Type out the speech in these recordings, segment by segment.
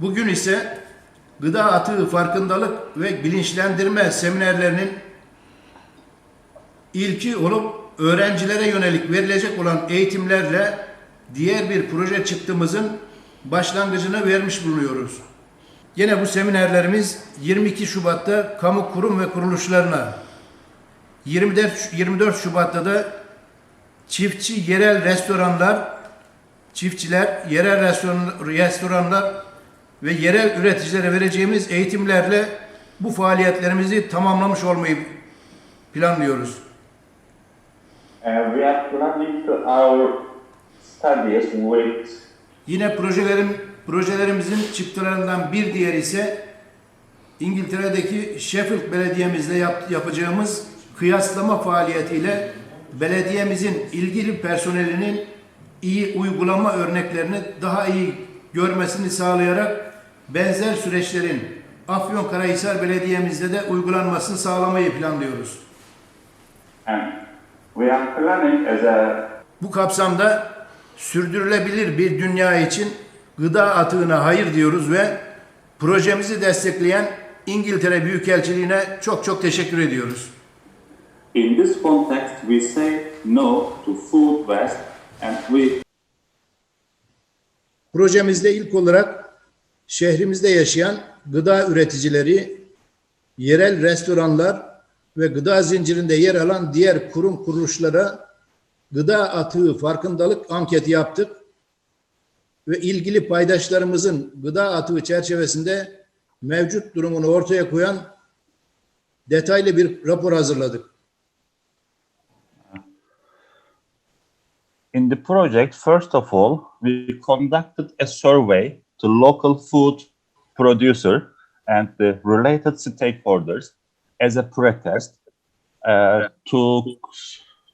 Bugün ise gıda atığı farkındalık ve bilinçlendirme seminerlerinin ilki olup öğrencilere yönelik verilecek olan eğitimlerle diğer bir proje çıktımızın başlangıcını vermiş bulunuyoruz. Yine bu seminerlerimiz 22 Şubat'ta kamu kurum ve kuruluşlarına, 24, 24 Şubat'ta da çiftçi yerel restoranlar, çiftçiler, yerel restoran, restoranlar ve yerel üreticilere vereceğimiz eğitimlerle bu faaliyetlerimizi tamamlamış olmayı planlıyoruz. We are planning our studies with Yine projelerim, projelerimizin çıktılarından bir diğeri ise İngiltere'deki Sheffield Belediye'mizle yap- yapacağımız kıyaslama faaliyetiyle belediyemizin ilgili personelinin iyi uygulama örneklerini daha iyi görmesini sağlayarak benzer süreçlerin Afyonkarahisar Belediye'mizde de uygulanmasını sağlamayı planlıyoruz. Bu kapsamda sürdürülebilir bir dünya için gıda atığına hayır diyoruz ve projemizi destekleyen İngiltere Büyükelçiliğine çok çok teşekkür ediyoruz. in this context we say no to food waste and we Projemizde ilk olarak şehrimizde yaşayan gıda üreticileri, yerel restoranlar ve gıda zincirinde yer alan diğer kurum kuruluşlara gıda atığı farkındalık anketi yaptık ve ilgili paydaşlarımızın gıda atığı çerçevesinde mevcut durumunu ortaya koyan detaylı bir rapor hazırladık. In the project, first of all, we conducted a survey to local food producer and the related stakeholders as a pretest uh, to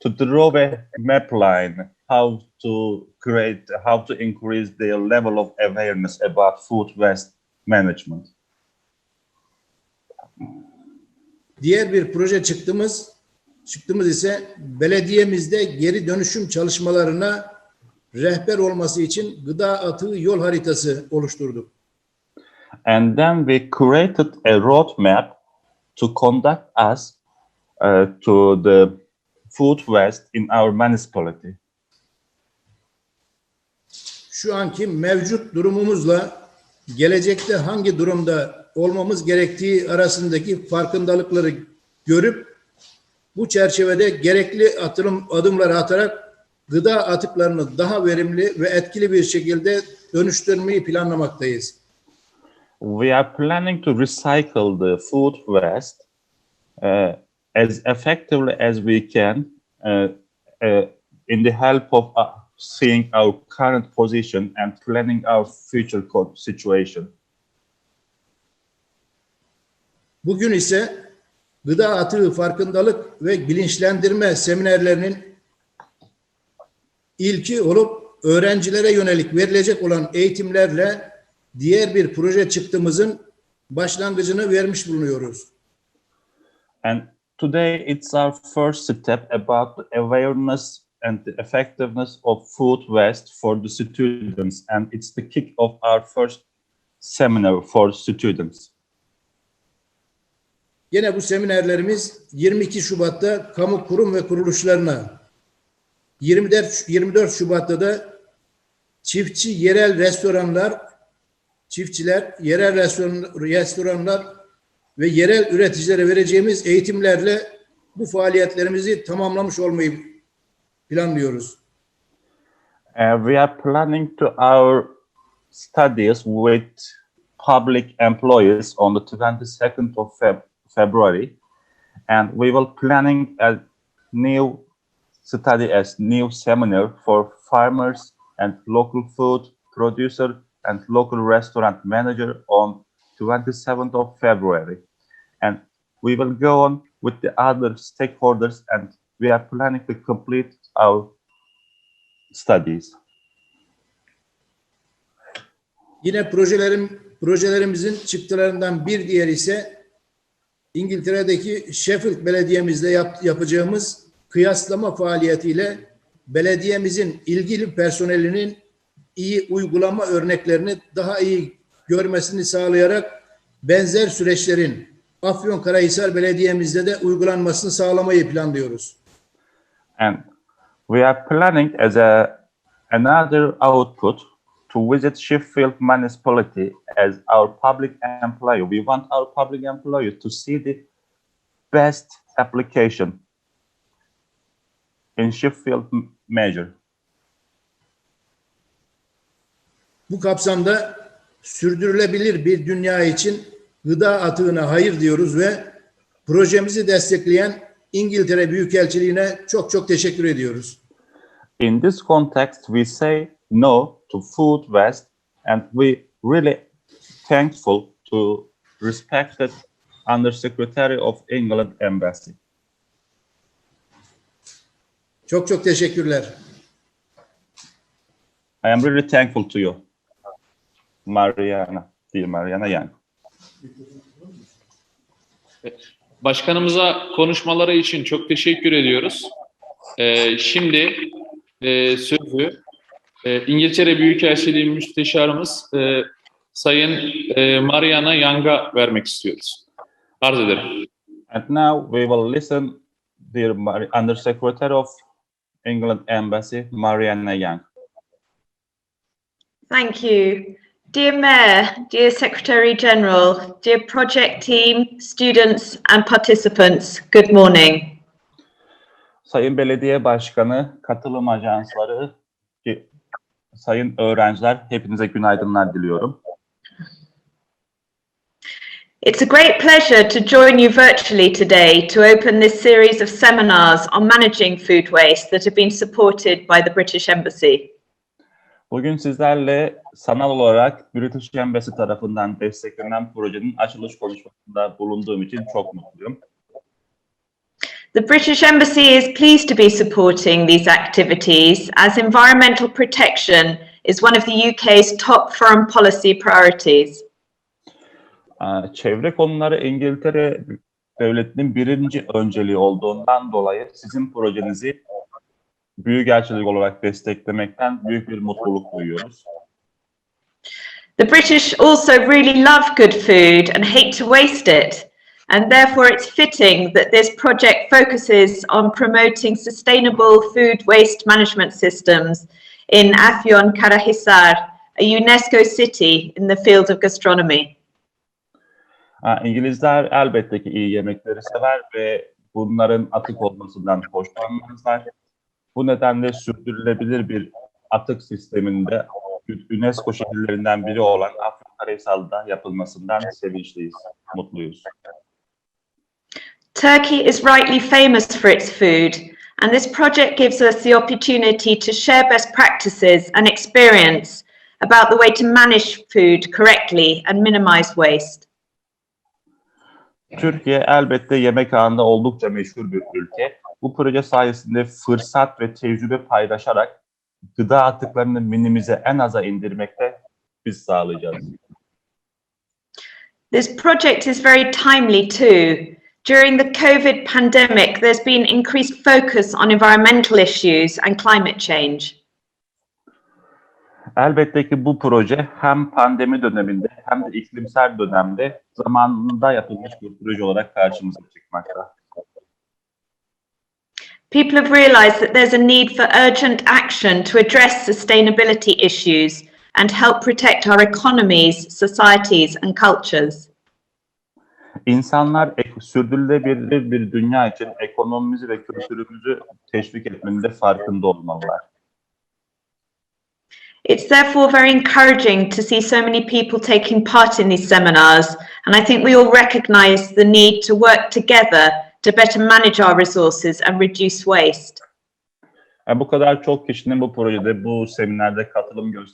to draw a map line how to create how to increase the level of awareness about food waste management. Diğer bir proje çıktığımız çıktığımız ise belediyemizde geri dönüşüm çalışmalarına rehber olması için gıda atığı yol haritası oluşturduk. And then we created a roadmap to conduct us uh, to the food waste in our municipality. Şu anki mevcut durumumuzla gelecekte hangi durumda olmamız gerektiği arasındaki farkındalıkları görüp bu çerçevede gerekli atılım adımları atarak gıda atıklarını daha verimli ve etkili bir şekilde dönüştürmeyi planlamaktayız. We are planning to recycle the food waste uh, as effectively as we can uh, uh, in the help of uh, seeing our current position and planning our future situation. Bugün ise gıda atığı farkındalık ve bilinçlendirme seminerlerinin ilki olup öğrencilere yönelik verilecek olan eğitimlerle diğer bir proje çıktımızın başlangıcını vermiş bulunuyoruz. And today it's our first step about the awareness and the effectiveness of food waste for the students. And it's the kick of our first seminar for students. Yine bu seminerlerimiz 22 Şubat'ta kamu kurum ve kuruluşlarına, 24, 24 Şubat'ta da çiftçi yerel restoranlar, çiftçiler, yerel restoran, restoranlar ve yerel üreticilere vereceğimiz eğitimlerle bu faaliyetlerimizi tamamlamış olmayı planlıyoruz. Uh, we are planning to our studies with public employees on the 22nd of Feb- February. And we will planning a new study as new seminar for farmers and local food producer and local restaurant manager on 27th of February. And we will go on with the other stakeholders and we are planning to complete our studies. Yine projelerim projelerimizin çıktılarından bir diğeri ise İngiltere'deki Sheffield Belediye'mizde yap- yapacağımız kıyaslama faaliyetiyle belediyemizin ilgili personelinin iyi uygulama örneklerini daha iyi görmesini sağlayarak benzer süreçlerin Afyonkarahisar Belediye'mizde de uygulanmasını sağlamayı planlıyoruz. And we are planning as a another output to visit Sheffield municipality as our public employer. We want our public employer to see the best application in Sheffield m- measure. Bu kapsamda sürdürülebilir bir dünya için gıda atığına hayır diyoruz ve projemizi destekleyen İngiltere Büyükelçiliğine çok çok teşekkür ediyoruz. In this context, we say no to food waste, and we really thankful to respected Undersecretary of England Embassy. Çok çok teşekkürler. I am really thankful to you, Mariana, dear Mariana Young. Başkanımıza konuşmaları için çok teşekkür ediyoruz. Ee, şimdi e, sözü e, İngiltere Büyükelçiliği Müsteşarımız e, Sayın e, Mariana Young'a vermek istiyoruz. Arz ederim. And now we will listen, dear Mar- Undersecretary of England Embassy, Mariana Young. Thank you. Dear Mayor, dear Secretary General, dear project team, students and participants, good morning. Sayın Belediye Başkanı, katılım ajansları, sayın öğrenciler, hepinize günaydınlar diliyorum. It's a great pleasure to join you virtually today to open this series of seminars on managing food waste that have been supported by the British Embassy. Bugün sizlerle sanal olarak British Embassy tarafından desteklenen projenin açılış konuşmasında bulunduğum için çok mutluyum. The British Embassy is pleased to be supporting these activities as environmental protection is one of the UK's top foreign policy priorities. Çevre konuları İngiltere Devleti'nin birinci önceliği olduğundan dolayı sizin projenizi olarak desteklemekten büyük bir mutluluk duyuyoruz. The British also really love good food and hate to waste it, and therefore it's fitting that this project focuses on promoting sustainable food waste management systems in Afyon Karahisar, a UNESCO city in the field of gastronomy. Ha, İngilizler elbette ki iyi yemekleri sever ve bunların atık olmasından hoşlanmazlar. Bu nedenle sürdürülebilir bir atık sisteminde UNESCO şehirlerinden biri olan Afyonkarahisar'da yapılmasından sevinçliyiz, mutluyuz. Turkey is rightly famous for its food, and this project gives us the opportunity to share best practices and experience about the way to manage food correctly and minimize waste. Türkiye elbette yemek ağında oldukça meşhur bir ülke. Bu proje sayesinde fırsat ve tecrübe paylaşarak gıda atıklarını minimize en aza indirmekte biz sağlayacağız. This project is very timely too. During the COVID pandemic, there's been increased focus on environmental issues and climate change. Elbette ki bu proje hem pandemi döneminde hem de iklimsel dönemde zamanında yapılmış bir proje olarak karşımıza çıkmakta. People have realised that there's a need for urgent action to address sustainability issues and help protect our economies, societies, and cultures. İnsanlar ek- sürdürülebilir bir dünya için ekonomimizi ve kültürümüzü teşvik etmenin de farkında olmalılar. It's therefore very encouraging to see so many people taking part in these seminars, and I think we all recognise the need to work together to better manage our resources and reduce waste. Yani bu kadar çok kişinin bu projede, bu seminerde katılım göstermesi